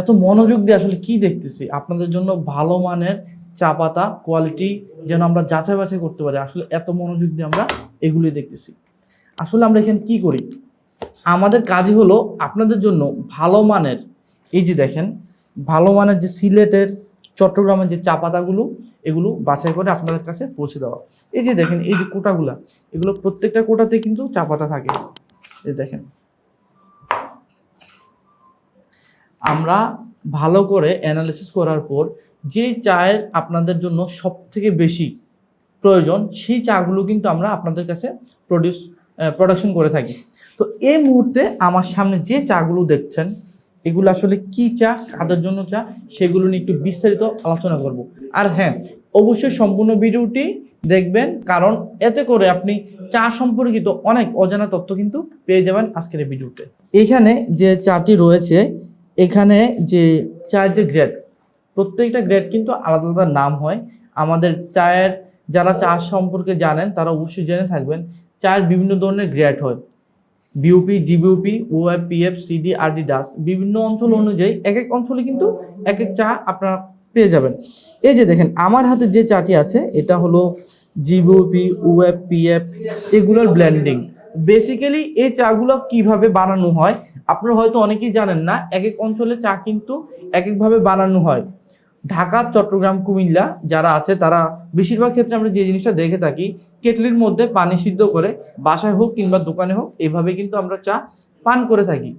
এত মনোযোগ দিয়ে আসলে কি দেখতেছি? আপনাদের জন্য ভালো মানের চা পাতা কোয়ালিটি যেন আমরা যাচাই বাছাই করতে পারি। আসলে এত মনোযোগ দিয়ে আমরা এগুলি দেখতেছি। আসলে আমরা এখানে কি করি? আমাদের কাজই হলো আপনাদের জন্য ভালো মানের, এই যে দেখেন, ভালো মানের যে সিলেটের, চট্টগ্রামের যে চা পাতাগুলো, এগুলো বাছাই করে আপনাদের কাছে পৌঁছে দেওয়া। এই যে দেখেন, এই যে কোটাগুলা, এগুলো প্রত্যেকটা কোটাতে কিন্তু চা পাতা থাকে। এই দেখেন আমরা ভালো করে অ্যানালিসিস করার পর যে চায়ের আপনাদের জন্য সব থেকে বেশি প্রয়োজন, সেই চাগুলো কিন্তু আমরা আপনাদের কাছে প্রডিউস প্রোডাকশন করে থাকি। তো এই মুহূর্তে আমার সামনে যে চাগুলো দেখছেন, এগুলো আসলে কি চা, কাদের জন্য চা, সেগুলো নিয়ে একটু বিস্তারিত আলোচনা করব। আর হ্যাঁ অবশ্যই সম্পূর্ণ ভিডিওটি দেখবেন, কারণ এতে করে আপনি চা সম্পর্কিত অনেক অজানা তথ্য কিন্তু পেয়ে যাবেন আজকের ভিডিওতে। এখানে যে চাটি রয়েছে এখানে যে চায়ের যে গ্রেড প্রত্যেকটা গ্রেড কিন্তু আলাদা আলাদা নাম হয়। আমাদের চায়ের, যারা চা সম্পর্কে জানেন, তারা অবশ্যই জেনে থাকবেন, চায়ের বিভিন্ন ধরনের গ্রেড হয়। BOP GBOP OF PF CD RD dust বিভিন্ন অঞ্চল অনুযায়ী এক এক অঞ্চলে কিন্তু এক এক চা আপনারা পেয়ে যাবেন। এই যে দেখেন, আমার হাতে যে চাটি আছে, এটা হলো জিবিউপি ওএফ পিএফ এগুলোর ব্লেন্ডিং বেসিক্যালি এই চাগুলো কীভাবে বানানো হয়? আপনারা হয়তো অনেকেই জানেন না এক এক অঞ্চলে চা কিন্তু এক একভাবে বানানো হয়। ঢাকা, চট্টগ্রাম, কুমিল্লা যারা আছে, তারা বেশিরভাগ ক্ষেত্রে আমরা যে জিনিসটা দেখে থাকি, কেটলির মধ্যে পানি সিদ্ধ করে বাসায় হোক কিংবা দোকানে হোক, এভাবে কিন্তু আমরা চা পান করে থাকি।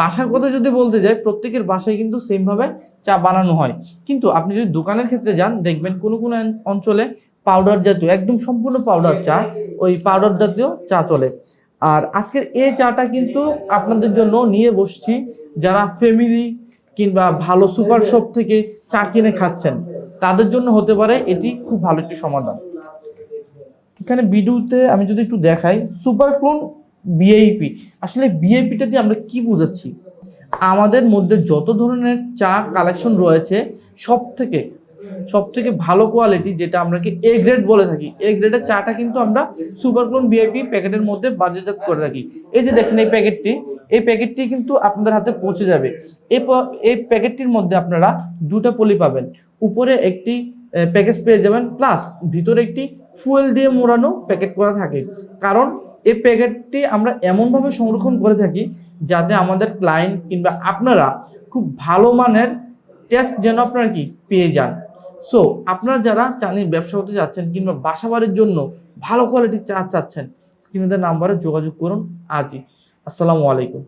বাসার কথা যদি বলতে যাই, প্রত্যেকের বাসায় কিন্তু সেমভাবে চা বানানো হয়। কিন্তু আপনি যদি দোকানের ক্ষেত্রে যান, দেখবেন কোনো কোনো অঞ্চলে পাউডার জাতীয়, একদম সম্পূর্ণ পাউডার চা, ওই পাউডার জাতীয় চা চলে। আর আজকের এই চাটা কিন্তু আপনাদের জন্য নিয়ে বসছি যারা ফ্যামিলি কিংবা ভালো সুপার শপ থেকে চা কিনে খাচ্ছেন, তাদের জন্য হতে পারে এটি খুব ভালো একটি সমাধান। এখানে ভিডিওতে আমি যদি একটু দেখাই সুপার ক্লোন বিআইপি আসলে বিআইপিটা দিয়ে আমরা কি বোঝাচ্ছি? আমাদের মধ্যে যত ধরনের চা কালেকশন রয়েছে সব থেকে সব থেকে ভালো কোয়ালিটি যেটা আমরা কি এ গ্রেড বলে থাকি। এ গ্রেডের চাটা কিন্তু আমরা সুপার ক্লোন বিআইপি প্যাকেটের মধ্যে বাজারজাত করে থাকি। এই যে দেখেন এই প্যাকেটটি এই প্যাকেটটি কিন্তু আপনাদের হাতে পৌঁছে যাবে। এই এই প্যাকেটটির মধ্যে আপনারা দুটো পলি পাবেন। উপরে একটি প্যাকেজ পেয়ে যাবেন প্লাস ভিতরে একটি ফুয়েল দিয়ে মোড়ানো প্যাকেট করা থাকে। কারণ এই প্যাকেটটি আমরা এমনভাবে সংরক্ষণ করে থাকি যাতে আমাদের ক্লায়েন্ট কিংবা আপনারা খুব ভালো মানের টেস্ট যেন আপনারা কি পেয়ে যান। সো আপনারা যারা চানি ব্যবসা করতে যাচ্ছেন কিংবা বাসাবাড়ির জন্য ভালো কোয়ালিটির চা চাচ্ছেন স্ক্রিনে নাম্বারে যোগাযোগ করুন আজই। আসসালামু আলাইকুম।